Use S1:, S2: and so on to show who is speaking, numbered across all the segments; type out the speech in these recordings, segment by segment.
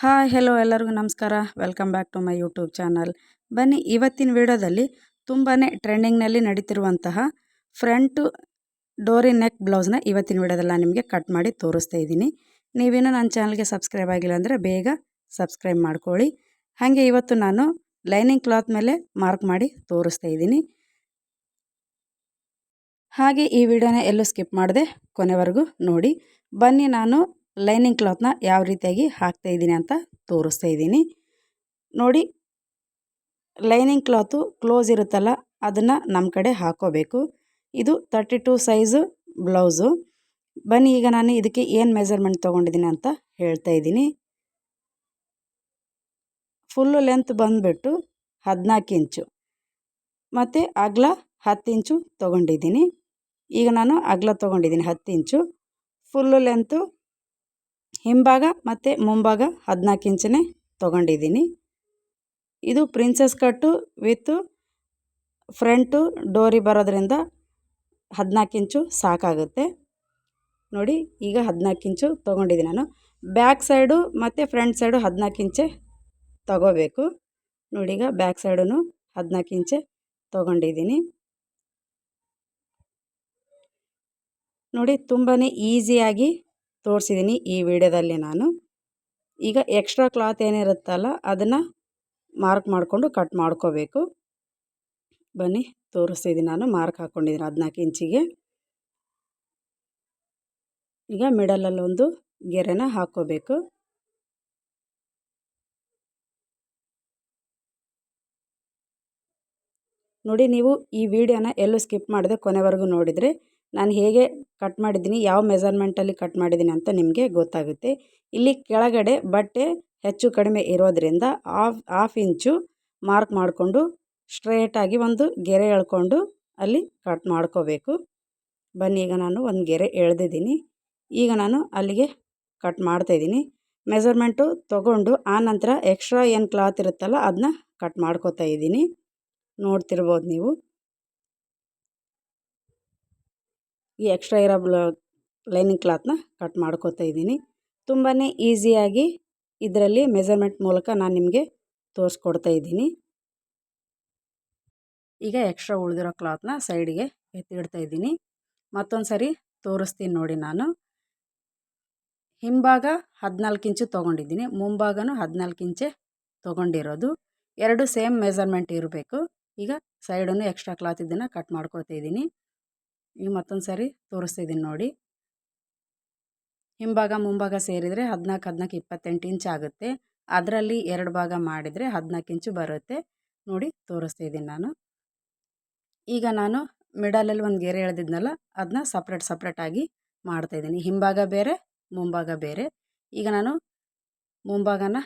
S1: Hi hello ಎಲ್ಲರಿಗೂ ನಮಸ್ಕಾರ. Welcome back to my YouTube channel ಬನ್ನಿ, ಇವತ್ತಿನ ವಿಡಿಯೋದಲ್ಲಿ ತುಂಬಾ ಟ್ರೆಂಡಿಂಗ್ನಲ್ಲಿ ನಡೀತಿರುವಂತಹ ಫ್ರಂಟು ಡೋರಿ ನೆಕ್ ಬ್ಲೌಸ್ನ ಇವತ್ತಿನ ವಿಡಿಯೋದಲ್ಲಿ ನಿಮಗೆ ಕಟ್ ಮಾಡಿ ತೋರಿಸ್ತಾ ಇದ್ದೀನಿ. ನೀವೇನೋ ನನ್ನ ಚಾನಲ್ಗೆ ಸಬ್ಸ್ಕ್ರೈಬ್ ಆಗಿಲ್ಲ ಅಂದರೆ ಬೇಗ ಸಬ್ಸ್ಕ್ರೈಬ್ ಮಾಡ್ಕೊಳ್ಳಿ. ಹಾಗೆ ಇವತ್ತು ನಾನು ಲೈನಿಂಗ್ ಕ್ಲಾತ್ ಮೇಲೆ ಮಾರ್ಕ್ ಮಾಡಿ ತೋರಿಸ್ತಾ ಇದ್ದೀನಿ. ಹಾಗೆ ಈ ವಿಡಿಯೋನ ಎಲ್ಲೂ ಸ್ಕಿಪ್ ಮಾಡಿದೆ ಕೊನೆವರೆಗೂ ನೋಡಿ. ಬನ್ನಿ, ನಾನು ಲೈನಿಂಗ್ ಕ್ಲಾತ್ನ ಯಾವ ರೀತಿಯಾಗಿ ಹಾಕ್ತಾ ಇದ್ದೀನಿ ಅಂತ ತೋರಿಸ್ತಾ ಇದ್ದೀನಿ. ನೋಡಿ, ಲೈನಿಂಗ್ ಕ್ಲಾತು ಕ್ಲೋಸ್ ಇರುತ್ತಲ್ಲ, ಅದನ್ನು ನಮ್ಮ ಕಡೆ ಹಾಕೋಬೇಕು. ಇದು ತರ್ಟಿ ಟು ಸೈಜು ಬ್ಲೌಸು. ಬನ್ನಿ, ಈಗ ನಾನು ಇದಕ್ಕೆ ಏನು ಮೆಜರ್ಮೆಂಟ್ ತೊಗೊಂಡಿದ್ದೀನಿ ಅಂತ ಹೇಳ್ತಾ ಇದ್ದೀನಿ. ಫುಲ್ಲು ಲೆಂತ್ ಬಂದುಬಿಟ್ಟು ಹದಿನಾಲ್ಕು ಇಂಚು. ಮತ್ತು ಅಗಲ ಹತ್ತು ಇಂಚು ತೊಗೊಂಡಿದ್ದೀನಿ. ಈಗ ನಾನು ಅಗಲ ತೊಗೊಂಡಿದ್ದೀನಿ ಹತ್ತು ಇಂಚು. ಫುಲ್ಲು ಲೆಂತು ಹಿಂಭಾಗ ಮತ್ತು ಮುಂಭಾಗ ಹದಿನಾಲ್ಕು ಇಂಚನೇ ತೊಗೊಂಡಿದ್ದೀನಿ. ಇದು ಪ್ರಿನ್ಸಸ್ ಕಟ್ಟು ವಿತ್ ಫ್ರಂಟು ಡೋರಿ ಬರೋದ್ರಿಂದ ಹದಿನಾಲ್ಕು ಇಂಚು ಸಾಕಾಗುತ್ತೆ. ನೋಡಿ, ಈಗ ಹದಿನಾಲ್ಕು ಇಂಚು ತೊಗೊಂಡಿದ್ದೀನಿ ನಾನು. ಬ್ಯಾಕ್ ಸೈಡು ಮತ್ತು ಫ್ರಂಟ್ ಸೈಡು ಹದಿನಾಲ್ಕು ಇಂಚೆ ತಗೋಬೇಕು. ನೋಡಿ, ಈಗ ಬ್ಯಾಕ್ ಸೈಡೂ ಹದಿನಾಲ್ಕು ಇಂಚೆ ತೊಗೊಂಡಿದ್ದೀನಿ. ನೋಡಿ ತುಂಬಾ ಈಸಿಯಾಗಿ ತೋರಿಸಿದ್ದೀನಿ ಈ ವಿಡಿಯೋದಲ್ಲಿ ನಾನು. ಈಗ ಎಕ್ಸ್ಟ್ರಾ ಕ್ಲಾತ್ ಏನಿರುತ್ತಲ್ಲ ಅದನ್ನು ಮಾರ್ಕ್ ಮಾಡಿಕೊಂಡು ಕಟ್ ಮಾಡ್ಕೋಬೇಕು. ಬನ್ನಿ ತೋರಿಸ್ತಿದ್ದೀನಿ ನಾನು ಮಾರ್ಕ್ ಹಾಕ್ಕೊಂಡಿದ್ದೀನಿ ಹದಿನಾಲ್ಕು ಇಂಚಿಗೆ. ಈಗ ಮಿಡಲಲ್ಲಿ ಒಂದು ಗೆರೆನ ಹಾಕ್ಕೋಬೇಕು. ನೋಡಿ ನೀವು ಈ ವಿಡಿಯೋನ ಎಲ್ಲೂ ಸ್ಕಿಪ್ ಮಾಡಿದೆ ಕೊನೆವರೆಗೂ ನೋಡಿದರೆ ನಾನು ಹೇಗೆ ಕಟ್ ಮಾಡಿದ್ದೀನಿ, ಯಾವ ಮೆಸರ್ಮೆಂಟಲ್ಲಿ ಕಟ್ ಮಾಡಿದ್ದೀನಿ ಅಂತ ನಿಮಗೆ ಗೊತ್ತಾಗುತ್ತೆ. ಇಲ್ಲಿ ಕೆಳಗಡೆ ಬಟ್ಟೆ ಹೆಚ್ಚು ಕಡಿಮೆ ಇರೋದರಿಂದ ಆಫ್ ಆಫ್ ಇಂಚು ಮಾರ್ಕ್ ಮಾಡಿಕೊಂಡು ಸ್ಟ್ರೇಟಾಗಿ ಒಂದು ಗೆರೆ ಎಳ್ಕೊಂಡು ಅಲ್ಲಿ ಕಟ್ ಮಾಡ್ಕೋಬೇಕು. ಬನ್ನಿ, ಈಗ ನಾನು ಒಂದು ಗೆರೆ ಎಳೆದಿದ್ದೀನಿ. ಈಗ ನಾನು ಅಲ್ಲಿಗೆ ಕಟ್ ಮಾಡ್ತಾಯಿದ್ದೀನಿ ಮೆಸರ್ಮೆಂಟು ತೊಗೊಂಡು ಆನಂತರ ಎಕ್ಸ್ಟ್ರಾ ಏನು ಕ್ಲಾತ್ ಇರುತ್ತಲ್ಲ, ಅದನ್ನ ಕಟ್ ಮಾಡ್ಕೋತಾ ಇದ್ದೀನಿ. ನೋಡ್ತಿರ್ಬೋದು ನೀವು. ಈ ಎಕ್ಸ್ಟ್ರಾ ಇರೋ ಬ್ಲ ಲೈನಿಂಗ್ ಕ್ಲಾತ್ನ ಕಟ್ ಮಾಡ್ಕೋತಾ ಇದ್ದೀನಿ. ತುಂಬಾ ಈಸಿಯಾಗಿ ಇದರಲ್ಲಿ ಮೆಜರ್ಮೆಂಟ್ ಮೂಲಕ ನಾನು ನಿಮಗೆ ತೋರಿಸ್ಕೊಡ್ತಾ ಇದ್ದೀನಿ. ಈಗ ಎಕ್ಸ್ಟ್ರಾ ಉಳಿದಿರೋ ಕ್ಲಾತ್ನ ಸೈಡಿಗೆ ಎತ್ತಿಡ್ತಾ ಇದ್ದೀನಿ. ಮತ್ತೊಂದು ಸರಿ ತೋರಿಸ್ತೀನಿ ನೋಡಿ ನಾನು. ಹಿಂಭಾಗ ಹದಿನಾಲ್ಕು ಇಂಚು ತೊಗೊಂಡಿದ್ದೀನಿ. ಮುಂಭಾಗನೂ ಹದಿನಾಲ್ಕು ಇಂಚೆ ತೊಗೊಂಡಿರೋದು. ಎರಡು ಸೇಮ್ ಮೆಜರ್ಮೆಂಟ್ ಇರಬೇಕು. ಈಗ ಸೈಡನ್ನು ಎಕ್ಸ್ಟ್ರಾ ಕ್ಲಾತ್ ಇದನ್ನು ಕಟ್ ಮಾಡ್ಕೋತಾ ಇದ್ದೀನಿ. ಈಗ ಮತ್ತೊಂದು ಸಾರಿ ತೋರಿಸ್ತಿದ್ದೀನಿ ನೋಡಿ. ಹಿಂಭಾಗ ಮುಂಭಾಗ ಸೇರಿದರೆ ಹದಿನಾಲ್ಕು ಹದಿನಾಲ್ಕು ಇಪ್ಪತ್ತೆಂಟು ಇಂಚ್ ಆಗುತ್ತೆ. ಅದರಲ್ಲಿ ಎರಡು ಭಾಗ ಮಾಡಿದರೆ ಹದಿನಾಲ್ಕು ಇಂಚು ಬರುತ್ತೆ. ನೋಡಿ ತೋರಿಸ್ತಿದ್ದೀನಿ ನಾನು. ಈಗ ನಾನು ಮಿಡಲಲ್ಲಿ ಒಂದು ಗೆರೆ ಎಳೆದಿದ್ನಲ್ಲ ಅದನ್ನ ಸಪ್ರೇಟ್ ಸಪ್ರೇಟಾಗಿ ಮಾಡ್ತಾಯಿದ್ದೀನಿ ಹಿಂಭಾಗ ಬೇರೆ, ಮುಂಭಾಗ ಬೇರೆ. ಈಗ ನಾನು ಮುಂಭಾಗನ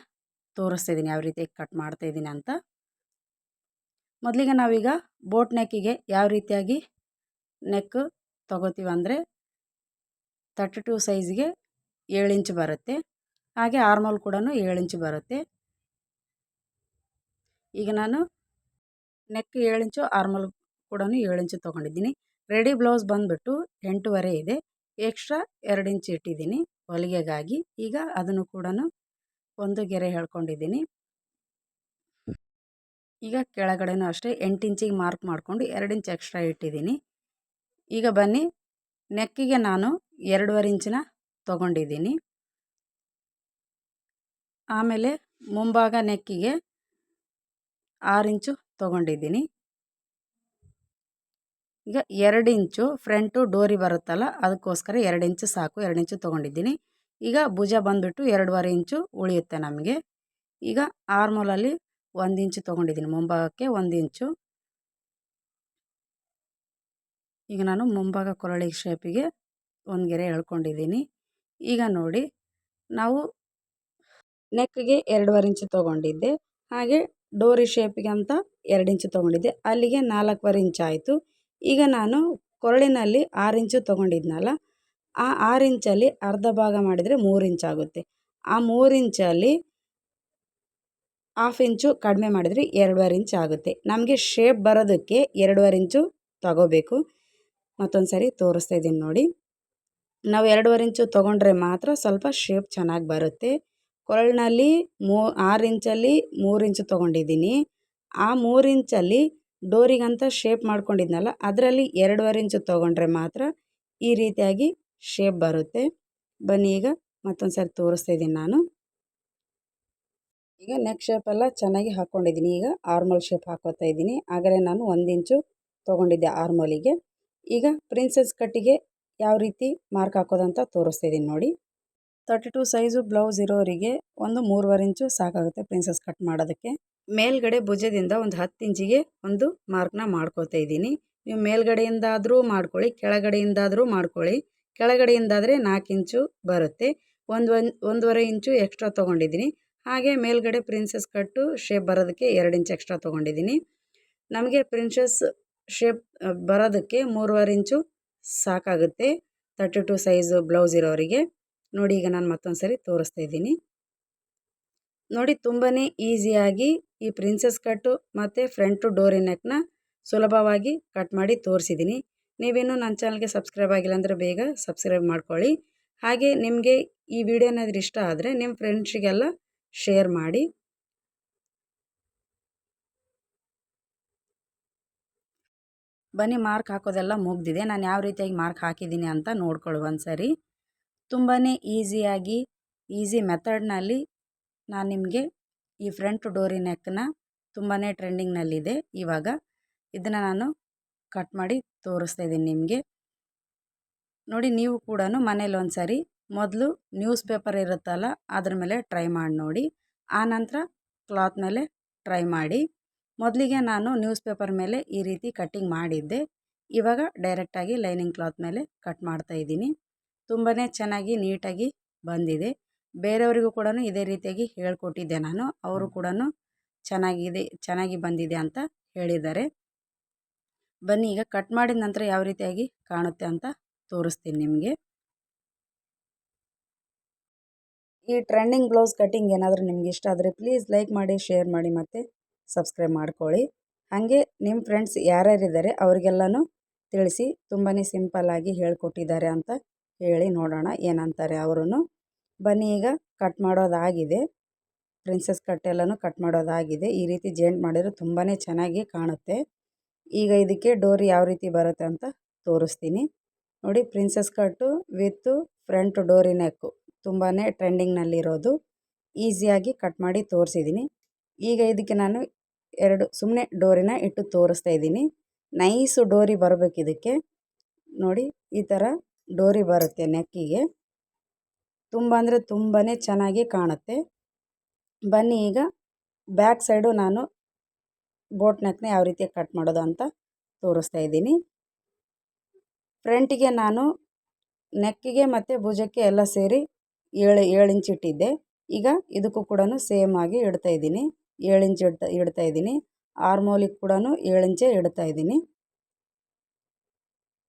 S1: ತೋರಿಸ್ತಿದ್ದೀನಿ ಯಾವ ರೀತಿ ಕಟ್ ಮಾಡ್ತಾಯಿದ್ದೀನಿ ಅಂತ. ಮೊದಲಿಗೆ ನಾವೀಗ ಬೋಟ್ ನೆಕ್ಕಿಗೆ ಯಾವ ರೀತಿಯಾಗಿ ನೆಕ್ ತೊಗೋತೀವಂದರೆ ತರ್ಟಿ ಟು ಸೈಜ್ಗೆ ಏಳು ಇಂಚ್ ಬರುತ್ತೆ. ಹಾಗೆ ಆರ್ಮಲ್ ಕೂಡ ಏಳು ಇಂಚ್ ಬರುತ್ತೆ. ಈಗ ನಾನು ನೆಕ್ ಏಳು ಇಂಚು ಆರ್ಮಲ್ ಕೂಡ ಏಳು ಇಂಚು ತೊಗೊಂಡಿದ್ದೀನಿ. ರೆಡಿ ಬ್ಲೌಸ್ ಬಂದುಬಿಟ್ಟು ಎಂಟೂವರೆ ಇದೆ. ಎಕ್ಸ್ಟ್ರಾ ಎರಡು ಇಂಚ್ ಇಟ್ಟಿದ್ದೀನಿ ಹೊಲಿಗೆಗಾಗಿ. ಈಗ ಅದನ್ನು ಕೂಡ ಒಂದು ಗೆರೆ ಹೇಳ್ಕೊಂಡಿದ್ದೀನಿ ಈಗ ಕೆಳಗಡೆನೂ ಅಷ್ಟೇ ಎಂಟು ಇಂಚಿಗೆ ಮಾರ್ಕ್ ಮಾಡಿಕೊಂಡು ಎರಡು ಇಂಚ್ ಎಕ್ಸ್ಟ್ರಾ ಇಟ್ಟಿದ್ದೀನಿ. ಈಗ ಬನ್ನಿ. ನೆಕ್ಕಿಗೆ ನಾನು ಎರಡೂವರೆ ಇಂಚಿನ ತಗೊಂಡಿದ್ದೀನಿ. ಆಮೇಲೆ ಮುಂಭಾಗ ನೆಕ್ಕಿಗೆ ಆರು ಇಂಚು ತಗೊಂಡಿದ್ದೀನಿ. ಈಗ ಎರಡು ಇಂಚು ಫ್ರಂಟು ಡೋರಿ ಬರುತ್ತಲ್ಲ, ಅದಕ್ಕೋಸ್ಕರ ಎರಡು ಇಂಚು ಸಾಕು, ಎರಡು ಇಂಚು ತೊಗೊಂಡಿದ್ದೀನಿ. ಈಗ ಭುಜ ಬಂದುಬಿಟ್ಟು ಎರಡೂವರೆ ಇಂಚು ಉಳಿಯುತ್ತೆ ನಮಗೆ. ಈಗ ಆರ್ಮೋಲಲ್ಲಿ ಒಂದು ಇಂಚು ತೊಗೊಂಡಿದ್ದೀನಿ, ಮುಂಭಾಗಕ್ಕೆ ಒಂದು ಇಂಚು. ಈಗ ನಾನು ಮುಂಭಾಗ ಕೊರಳಿ ಶೇಪಿಗೆ ಒಂದು ಗೆರೆ ಎಳ್ಕೊಂಡಿದ್ದೀನಿ. ಈಗ ನೋಡಿ, ನಾವು ನೆಕ್ಗೆ ಎರಡೂವರೆ ಇಂಚು ತೊಗೊಂಡಿದ್ದೆ. ಹಾಗೆ ಡೋರಿ ಶೇಪಿಗೆ ಅಂತ ಎರಡು ಇಂಚು ತೊಗೊಂಡಿದ್ದೆ. ಅಲ್ಲಿಗೆ ನಾಲ್ಕೂವರೆ ಇಂಚು ಆಯಿತು. ಈಗ ನಾನು ಕೊರಳಿನಲ್ಲಿ ಆರು ಇಂಚು ತೊಗೊಂಡಿದ್ನಲ್ಲ, ಆ ಆರು ಇಂಚಲ್ಲಿ ಅರ್ಧ ಭಾಗ ಮಾಡಿದರೆ ಮೂರು ಇಂಚಾಗುತ್ತೆ ಆ ಮೂರು ಇಂಚಲ್ಲಿ ಹಾಫ್ ಇಂಚು ಕಡಿಮೆ ಮಾಡಿದರೆ ಎರಡೂವರೆ ಇಂಚ್ ಆಗುತ್ತೆ. ನಮಗೆ ಶೇಪ್ ಬರೋದಕ್ಕೆ ಎರಡೂವರೆ ಇಂಚು ತಗೋಬೇಕು. ಮತ್ತೊಂದು ಸರಿ ತೋರಿಸ್ತಾ ಇದ್ದೀನಿ ನೋಡಿ. ನಾವು ಎರಡೂವರೆ ಇಂಚು ತೊಗೊಂಡ್ರೆ ಮಾತ್ರ ಸ್ವಲ್ಪ ಶೇಪ್ ಚೆನ್ನಾಗಿ ಬರುತ್ತೆ. ಕೊರಳಿನಲ್ಲಿ ಮೂ, ಆರು ಇಂಚಲ್ಲಿ ಮೂರು ಇಂಚು ತೊಗೊಂಡಿದ್ದೀನಿ. ಆ ಮೂರು ಇಂಚಲ್ಲಿ ಡೋರಿಗಂತ ಶೇಪ್ ಮಾಡ್ಕೊಂಡಿದ್ನಲ್ಲ, ಅದರಲ್ಲಿ ಎರಡೂವರೆ ಇಂಚು ತೊಗೊಂಡ್ರೆ ಮಾತ್ರ ಈ ರೀತಿಯಾಗಿ ಶೇಪ್ ಬರುತ್ತೆ. ಬನ್ನಿ ಈಗ ಮತ್ತೊಂದು ಸರಿ ತೋರಿಸ್ತಾ ಇದ್ದೀನಿ ನಾನು. ಈಗ ನೆಕ್ ಶೇಪೆಲ್ಲ ಚೆನ್ನಾಗಿ ಹಾಕ್ಕೊಂಡಿದ್ದೀನಿ ಈಗ ಆರ್ಮಲ್ ಶೇಪ್ ಹಾಕೋತಾ ಇದ್ದೀನಿ. ಆಗಲೇ ನಾನು ಒಂದು ಇಂಚು ತೊಗೊಂಡಿದ್ದೆ ಆರ್ಮೋಲಿಗೆ ಈಗ ಪ್ರಿನ್ಸೆಸ್ ಕಟ್ಟಿಗೆ ಯಾವ ರೀತಿ ಮಾರ್ಕ್ ಹಾಕೋದಂತ ತೋರಿಸ್ತಾ ಇದ್ದೀನಿ ನೋಡಿ. ತರ್ಟಿ ಟು ಸೈಜು ಬ್ಲೌಸ್ ಇರೋರಿಗೆ ಒಂದು ಮೂರುವರೆ ಇಂಚು ಸಾಕಾಗುತ್ತೆ ಪ್ರಿನ್ಸೆಸ್ ಕಟ್ ಮಾಡೋದಕ್ಕೆ. ಮೇಲ್ಗಡೆ ಭುಜದಿಂದ ಒಂದು ಹತ್ತು ಇಂಚಿಗೆ ಒಂದು ಮಾರ್ಕ್ನ ಮಾಡ್ಕೋತಾ ಇದ್ದೀನಿ. ನೀವು ಮೇಲ್ಗಡೆಯಿಂದಾದರೂ ಮಾಡ್ಕೊಳ್ಳಿ, ಕೆಳಗಡೆಯಿಂದಾದರೂ ಮಾಡ್ಕೊಳ್ಳಿ. ಕೆಳಗಡೆಯಿಂದಾದರೆ ನಾಲ್ಕು ಇಂಚು ಬರುತ್ತೆ. ಒಂದು ಒಂದು ಒಂದೂವರೆ ಇಂಚು ಎಕ್ಸ್ಟ್ರಾ ತೊಗೊಂಡಿದ್ದೀನಿ. ಹಾಗೆ ಮೇಲ್ಗಡೆ ಪ್ರಿನ್ಸೆಸ್ ಕಟ್ಟು ಶೇಪ್ ಬರೋದಕ್ಕೆ ಎರಡು ಇಂಚ್ ಎಕ್ಸ್ಟ್ರಾ ತೊಗೊಂಡಿದ್ದೀನಿ. ನಮಗೆ ಪ್ರಿನ್ಸೆಸ್ ಶೇಪ್ ಬರೋದಕ್ಕೆ ಮೂರುವರೆ ಇಂಚು ಸಾಕಾಗುತ್ತೆ. ತರ್ಟಿ ಟು ಸೈಜು ಬ್ಲೌಸ್ ಇರೋರಿಗೆ. ನೋಡಿ, ಈಗ ನಾನು ಮತ್ತೊಂದು ಸರಿ ತೋರಿಸ್ತಾ ಇದ್ದೀನಿ. ನೋಡಿ ತುಂಬಾ ಈಸಿಯಾಗಿ ಈ ಪ್ರಿನ್ಸೆಸ್ ಕಟ್ಟು ಮತ್ತು ಫ್ರಂಟು ಡೋರಿ ನೆಕ್ನ ಸುಲಭವಾಗಿ ಕಟ್ ಮಾಡಿ ತೋರಿಸಿದ್ದೀನಿ. ನೀವೇನು ನನ್ನ ಚಾನಲ್ಗೆ ಸಬ್ಸ್ಕ್ರೈಬ್ ಆಗಿಲ್ಲ ಅಂದರೆ ಬೇಗ ಸಬ್ಸ್ಕ್ರೈಬ್ ಮಾಡ್ಕೊಳ್ಳಿ. ಹಾಗೆ ನಿಮಗೆ ಈ ವಿಡಿಯೋ ಏನಾದರೂ ಇಷ್ಟ ಆದರೆ ನಿಮ್ಮ ಫ್ರೆಂಡ್ಸಿಗೆಲ್ಲ ಶೇರ್ ಮಾಡಿ. ಬನ್ನಿ ಮಾರ್ಕ್ ಹಾಕೋದೆಲ್ಲ ಮುಗ್ದಿದೆ. ನಾನು ಯಾವ ರೀತಿಯಾಗಿ ಮಾರ್ಕ್ ಹಾಕಿದ್ದೀನಿ ಅಂತ ನೋಡ್ಕೊಳ್ಳಿ ಒಂದು ಸರಿ ತುಂಬಾ ಈಸಿಯಾಗಿ, ಈಸಿ ಮೆಥಡ್ನಲ್ಲಿ ನಾನು ನಿಮಗೆ ಈ ಫ್ರಂಟ್ ಡೋರಿ ನೆಕ್ನ ತುಂಬಾ ಟ್ರೆಂಡಿಂಗ್ನಲ್ಲಿದೆ. ಇವಾಗ ಇದನ್ನು ನಾನು ಕಟ್ ಮಾಡಿ ತೋರಿಸ್ತಾ ಇದ್ದೀನಿ ನಿಮಗೆ. ನೋಡಿ ನೀವು ಕೂಡ ಮನೇಲಿ ಒಂದು ಸರಿ ಮೊದಲು ನ್ಯೂಸ್ ಪೇಪರ್ ಇರುತ್ತಲ್ಲ, ಅದ್ರ ಮೇಲೆ ಟ್ರೈ ಮಾಡಿ ನೋಡಿ. ಆನಂತರ ಕ್ಲಾತ್ ಮೇಲೆ ಟ್ರೈ ಮಾಡಿ. ಮೊದಲಿಗೆ ನಾನು ನ್ಯೂಸ್ ಪೇಪರ್ ಮೇಲೆ ಈ ರೀತಿ ಕಟ್ಟಿಂಗ್ ಮಾಡಿದ್ದೆ. ಇವಾಗ ಡೈರೆಕ್ಟಾಗಿ ಲೈನಿಂಗ್ ಕ್ಲಾತ್ ಮೇಲೆ ಕಟ್ ಮಾಡ್ತಾ ಇದ್ದೀನಿ. ತುಂಬಾ ಚೆನ್ನಾಗಿ ನೀಟಾಗಿ ಬಂದಿದೆ. ಬೇರೆಯವರಿಗೂ ಕೂಡ ಇದೇ ರೀತಿಯಾಗಿ ಹೇಳ್ಕೊಟ್ಟಿದ್ದೆ ನಾನು. ಅವರು ಕೂಡ ಚೆನ್ನಾಗಿದೆ ಚೆನ್ನಾಗಿ ಬಂದಿದೆ ಅಂತ ಹೇಳಿದ್ದಾರೆ. ಬನ್ನಿ ಈಗ ಕಟ್ ಮಾಡಿದ ನಂತರ ಯಾವ ರೀತಿಯಾಗಿ ಕಾಣುತ್ತೆ ಅಂತ ತೋರಿಸ್ತೀನಿ ನಿಮಗೆ. ಈ ಟ್ರೆಂಡಿಂಗ್ ಬ್ಲೌಸ್ ಕಟ್ಟಿಂಗ್ ಏನಾದರೂ ನಿಮ್ಗೆ ಇಷ್ಟ ಆದರೆ ಪ್ಲೀಸ್ ಲೈಕ್ ಮಾಡಿ ಶೇರ್ ಮಾಡಿ ಮತ್ತು. ಸಬ್ಸ್ಕ್ರೈಬ್ ಮಾಡ್ಕೊಳ್ಳಿ. ಹಾಗೆ ನಿಮ್ಮ ಫ್ರೆಂಡ್ಸ್ ಯಾರ್ಯಾರಿದ್ದಾರೆ ಅವರಿಗೆಲ್ಲನೂ ತಿಳಿಸಿ ತುಂಬಾ ಸಿಂಪಲ್ಲಾಗಿ ಹೇಳ್ಕೊಟ್ಟಿದ್ದಾರೆ ಅಂತ ಹೇಳಿ ನೋಡೋಣ ಏನಂತಾರೆ ಅವರು ಬನ್ನಿ ಈಗ ಕಟ್ ಮಾಡೋದಾಗಿದೆ. ಪ್ರಿನ್ಸಸ್ ಕಟ್ ಎಲ್ಲನೂ ಕಟ್ ಮಾಡೋದಾಗಿದೆ. ಈ ರೀತಿ ಜೇಂಟ್ ಮಾಡಿದರೆ ತುಂಬಾ ಚೆನ್ನಾಗಿ ಕಾಣುತ್ತೆ. ಈಗ ಇದಕ್ಕೆ ಡೋರಿ ಯಾವ ರೀತಿ ಬರುತ್ತೆ ಅಂತ ತೋರಿಸ್ತೀನಿ. ನೋಡಿ ಪ್ರಿನ್ಸಸ್ ಕಟ್ಟು ವಿತ್ ಫ್ರಂಟ್ ಡೋರಿ ನೆಕ್ಕು ತುಂಬಾ ಟ್ರೆಂಡಿಂಗ್ನಲ್ಲಿರೋದು ಈಸಿಯಾಗಿ ಕಟ್ ಮಾಡಿ ತೋರಿಸಿದ್ದೀನಿ ಈಗ ಇದಕ್ಕೆ ನಾನು ಎರಡು ಸುಮ್ಮನೆ ಡೋರಿನ ಇಟ್ಟು ತೋರಿಸ್ತಾ ಇದ್ದೀನಿ. ನೈಸು ಡೋರಿ ಬರಬೇಕು ಇದಕ್ಕೆ. ನೋಡಿ ಈ ಥರ ಡೋರಿ ಬರುತ್ತೆ ನೆಕ್ಕಿಗೆ. ತುಂಬ ಅಂದರೆ ತುಂಬಾ ಚೆನ್ನಾಗಿ ಕಾಣುತ್ತೆ. ಬನ್ನಿ ಈಗ ಬ್ಯಾಕ್ ಸೈಡು ನಾನು ಬೋಟ್ ನೆಕ್ನ ಯಾವ ರೀತಿ ಕಟ್ ಮಾಡೋದು ಅಂತ ತೋರಿಸ್ತಾ ಇದ್ದೀನಿ. ಫ್ರಂಟಿಗೆ ನಾನು ನೆಕ್ಕಿಗೆ ಮತ್ತು ಭುಜಕ್ಕೆ ಎಲ್ಲ ಸೇರಿ ಏಳು ಏಳು ಇಂಚ್ ಇಟ್ಟಿದ್ದೆ. ಈಗ ಇದಕ್ಕೂ ಕೂಡ ಸೇಮ್ ಆಗಿ ಇಡ್ತಾ ಇದ್ದೀನಿ. ಏಳು ಇಂಚ್ ಇಡ್ತಾ ಇಡ್ತಾ ಇದ್ದೀನಿ. ಆರ್ಮೋಲಿಗೆ ಕೂಡ ಏಳು ಇಂಚೆ ಇಡ್ತಾ ಇದ್ದೀನಿ.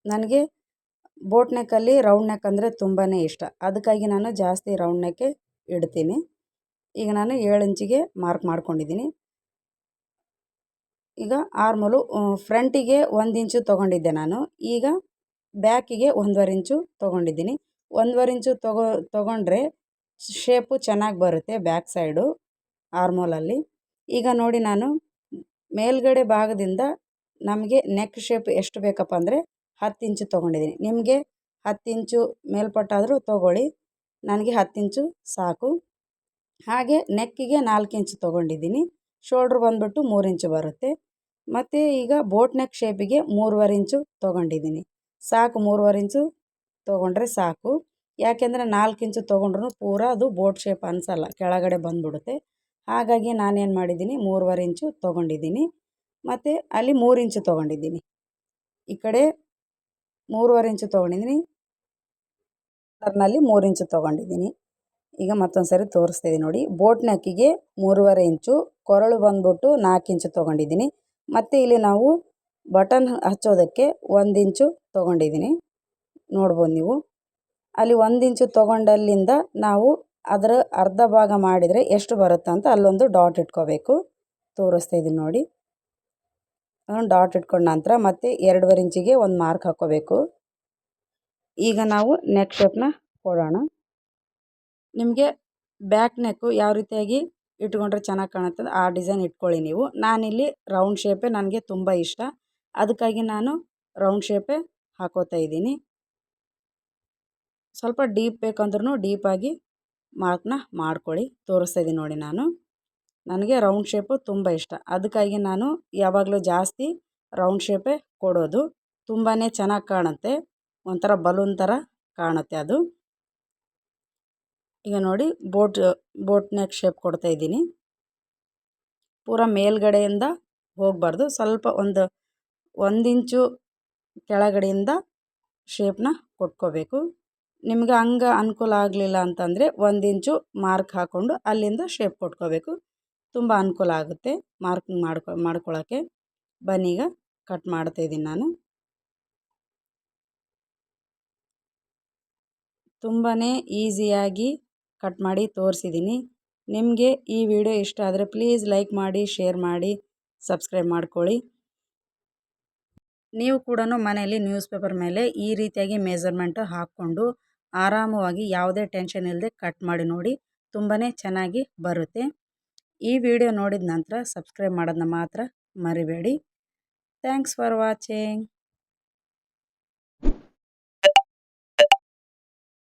S1: ನನಗೆ ಬೋಟ್ ನೆಕ್ಕಲ್ಲಿ ರೌಂಡ್ ನೆಕ್ ಅಂದರೆ ತುಂಬಾ ಇಷ್ಟ. ಅದಕ್ಕಾಗಿ ನಾನು ಜಾಸ್ತಿ ರೌಂಡ್ ನೆಕ್ಕೆ ಇಡ್ತೀನಿ. ಈಗ ನಾನು ಏಳು ಇಂಚಿಗೆ ಮಾರ್ಕ್ ಮಾಡ್ಕೊಂಡಿದ್ದೀನಿ. ಈಗ ಆರ್ಮೋಲು ಫ್ರಂಟಿಗೆ ಒಂದು ಇಂಚು ತೊಗೊಂಡಿದ್ದೆ ನಾನು. ಈಗ ಬ್ಯಾಕಿಗೆ ಒಂದೂವರೆ ಇಂಚು ತೊಗೊಂಡಿದ್ದೀನಿ. ಒಂದೂವರೆ ಇಂಚು ತೊಗೊ, ತೊಗೊಂಡ್ರೆ ಶೇಪು ಚೆನ್ನಾಗಿ ಬರುತ್ತೆ ಬ್ಯಾಕ್ ಸೈಡು ಆರ್ಮೋಲಲ್ಲಿ ಈಗ ನೋಡಿ ನಾನು ಮೇಲ್ಗಡೆ ಭಾಗದಿಂದ ನಮಗೆ ನೆಕ್ ಶೇಪ್ ಎಷ್ಟು ಬೇಕಪ್ಪ ಅಂದರೆ ಹತ್ತು ಇಂಚು ತೊಗೊಂಡಿದ್ದೀನಿ. ನಿಮಗೆ ಹತ್ತು ಇಂಚು ಮೇಲ್ಪಟ್ಟಾದರೂ ತೊಗೊಳ್ಳಿ. ನನಗೆ ಹತ್ತು ಇಂಚು ಸಾಕು. ಹಾಗೆ ನೆಕ್ಕಿಗೆ ನಾಲ್ಕು ಇಂಚು ತೊಗೊಂಡಿದ್ದೀನಿ. ಶೋಲ್ಡ್ರ್ ಬಂದುಬಿಟ್ಟು ಮೂರು ಇಂಚು ಬರುತ್ತೆ. ಮತ್ತು ಈಗ ಬೋಟ್ ನೆಕ್ ಶೇಪಿಗೆ ಮೂರುವರೆ ಇಂಚು ತೊಗೊಂಡಿದ್ದೀನಿ. ಸಾಕು, ಮೂರುವರೆ ಇಂಚು ತೊಗೊಂಡ್ರೆ ಸಾಕು. ಯಾಕೆಂದರೆ ನಾಲ್ಕು ಇಂಚು ತೊಗೊಂಡ್ರೂ ಪೂರ ಅದು ಬೋಟ್ ಶೇಪ್ ಅನಿಸಲ್ಲ. ಕೆಳಗಡೆ ಬಂದುಬಿಡುತ್ತೆ. ಹಾಗಾಗಿ ನಾನೇನು ಮಾಡಿದ್ದೀನಿ? ಮೂರುವರೆ ಇಂಚು ತೊಗೊಂಡಿದ್ದೀನಿ. ಮತ್ತು ಅಲ್ಲಿ ಮೂರು ಇಂಚು ತೊಗೊಂಡಿದ್ದೀನಿ. ಈ ಕಡೆ ಮೂರುವರೆ ಇಂಚು ತೊಗೊಂಡಿದ್ದೀನಿ. ಕಾರ್ನಲ್ಲಿ ಮೂರು ಇಂಚು ತೊಗೊಂಡಿದ್ದೀನಿ. ಈಗ ಮತ್ತೊಂದು ಸರಿ ತೋರಿಸ್ತಾಯಿದ್ದೀನಿ ನೋಡಿ. ಬೋಟ್ ನೆಕ್ಕಿಗೆ ಮೂರುವರೆ ಇಂಚು, ಕೊರಳು ಬಂದ್ಬಿಟ್ಟು ನಾಲ್ಕು ಇಂಚು ತೊಗೊಂಡಿದ್ದೀನಿ. ಮತ್ತು ಇಲ್ಲಿ ನಾವು ಬಟನ್ ಹಚ್ಚೋದಕ್ಕೆ ಒಂದು ಇಂಚು ತೊಗೊಂಡಿದ್ದೀನಿ. ನೋಡ್ಬೋದು ನೀವು. ಅಲ್ಲಿ ಒಂದು ಇಂಚು ತೊಗೊಂಡಲ್ಲಿಂದ ನಾವು ಅದರ ಅರ್ಧ ಭಾಗ ಮಾಡಿದರೆ ಎಷ್ಟು ಬರುತ್ತೆ ಅಂತ ಅಲ್ಲೊಂದು ಡಾಟ್ ಇಟ್ಕೋಬೇಕು. ತೋರಿಸ್ತಾ ಇದ್ದೀನಿ ನೋಡಿ. ಡಾಟ್ ಇಟ್ಕೊಂಡ ನಂತರ ಮತ್ತೆ ಎರಡುವರೆ ಇಂಚಿಗೆ ಒಂದು ಮಾರ್ಕ್ ಹಾಕ್ಕೋಬೇಕು. ಈಗ ನಾವು ನೆಕ್ ಶೇಪ್ನ ಕೊಡೋಣ. ನಿಮಗೆ ಬ್ಯಾಕ್ ನೆಕ್ಕು ಯಾವ ರೀತಿಯಾಗಿ ಇಟ್ಕೊಂಡ್ರೆ ಚೆನ್ನಾಗಿ ಕಾಣುತ್ತೆ ಆ ಡಿಸೈನ್ ಇಟ್ಕೊಳ್ಳಿ ನೀವು. ನಾನಿಲ್ಲಿ ರೌಂಡ್ ಶೇಪೇ ನನಗೆ ತುಂಬ ಇಷ್ಟ. ಅದಕ್ಕಾಗಿ ನಾನು ರೌಂಡ್ ಶೇಪೇ ಹಾಕೋತಾ ಇದ್ದೀನಿ ಸ್ವಲ್ಪ ಡೀಪ್ ಬೇಕಂದ್ರೂ ಡೀಪಾಗಿ ಮಾರ್ಕ್ನ ಮಾಡ್ಕೊಳ್ಳಿ. ತೋರಿಸ್ತಾ ಇದ್ದೀನಿ ನೋಡಿ ನಾನು. ನನಗೆ ರೌಂಡ್ ಶೇಪು ತುಂಬ ಇಷ್ಟ. ಅದಕ್ಕಾಗಿ ನಾನು ಯಾವಾಗಲೂ ಜಾಸ್ತಿ ರೌಂಡ್ ಶೇಪೇ ಕೊಡೋದು. ತುಂಬಾ ಚೆನ್ನಾಗಿ ಕಾಣುತ್ತೆ. ಒಂಥರ ಬಲೂನ್ ಥರ ಕಾಣುತ್ತೆ ಅದು. ಈಗ ನೋಡಿ ಬೋಟ್ ಬೋಟ್ ನೆಕ್ ಶೇಪ್ ಕೊಡ್ತಾ ಇದ್ದೀನಿ. ಪೂರ ಮೇಲ್ಗಡೆಯಿಂದ ಹೋಗಬಾರ್ದು. ಸ್ವಲ್ಪ ಒಂದು ಒಂದಿಂಚು ಕೆಳಗಡೆಯಿಂದ ಶೇಪ್ನ ಕೊಟ್ಕೋಬೇಕು. ನಿಮ್ಗೆ ಹಂಗೆ ಅನುಕೂಲ ಆಗಲಿಲ್ಲ ಅಂತಂದರೆ ಒಂದು ಇಂಚು ಮಾರ್ಕ್ ಹಾಕ್ಕೊಂಡು ಅಲ್ಲಿಂದ ಶೇಪ್ ಕೊಟ್ಕೋಬೇಕು. ತುಂಬ ಅನುಕೂಲ ಆಗುತ್ತೆ ಮಾರ್ಕ್ ಮಾಡ್ಕೊ ಮಾಡ್ಕೊಳ್ಳೋಕ್ಕೆ ಬನ್ನೀಗ ಕಟ್ ಮಾಡ್ತಾಯಿದ್ದೀನಿ ನಾನು. ತುಂಬಾ ಈಸಿಯಾಗಿ ಕಟ್ ಮಾಡಿ ತೋರಿಸಿದ್ದೀನಿ. ನಿಮಗೆ ಈ ವಿಡಿಯೋ ಇಷ್ಟ ಆದರೆ ಪ್ಲೀಸ್ ಲೈಕ್ ಮಾಡಿ ಶೇರ್ ಮಾಡಿ ಸಬ್ಸ್ಕ್ರೈಬ್ ಮಾಡ್ಕೊಳ್ಳಿ. ನೀವು ಕೂಡ ಮನೆಯಲ್ಲಿ ನ್ಯೂಸ್ ಪೇಪರ್ ಮೇಲೆ ಈ ರೀತಿಯಾಗಿ ಮೆಜರ್ಮೆಂಟ್ ಹಾಕ್ಕೊಂಡು ಆರಾಮವಾಗಿ ಯಾವುದೇ ಟೆನ್ಷನ್ ಇಲ್ಲದೆ ಕಟ್ ಮಾಡಿ ನೋಡಿ ತುಂಬಾ ಚೆನ್ನಾಗಿ ಬರುತ್ತೆ. ಈ ವಿಡಿಯೋ ನೋಡಿದ ನಂತರ ಸಬ್ಸ್ಕ್ರೈಬ್ ಮಾಡೋದನ್ನ ಮಾತ್ರ ಮರಿಬೇಡಿ. Thanks for watching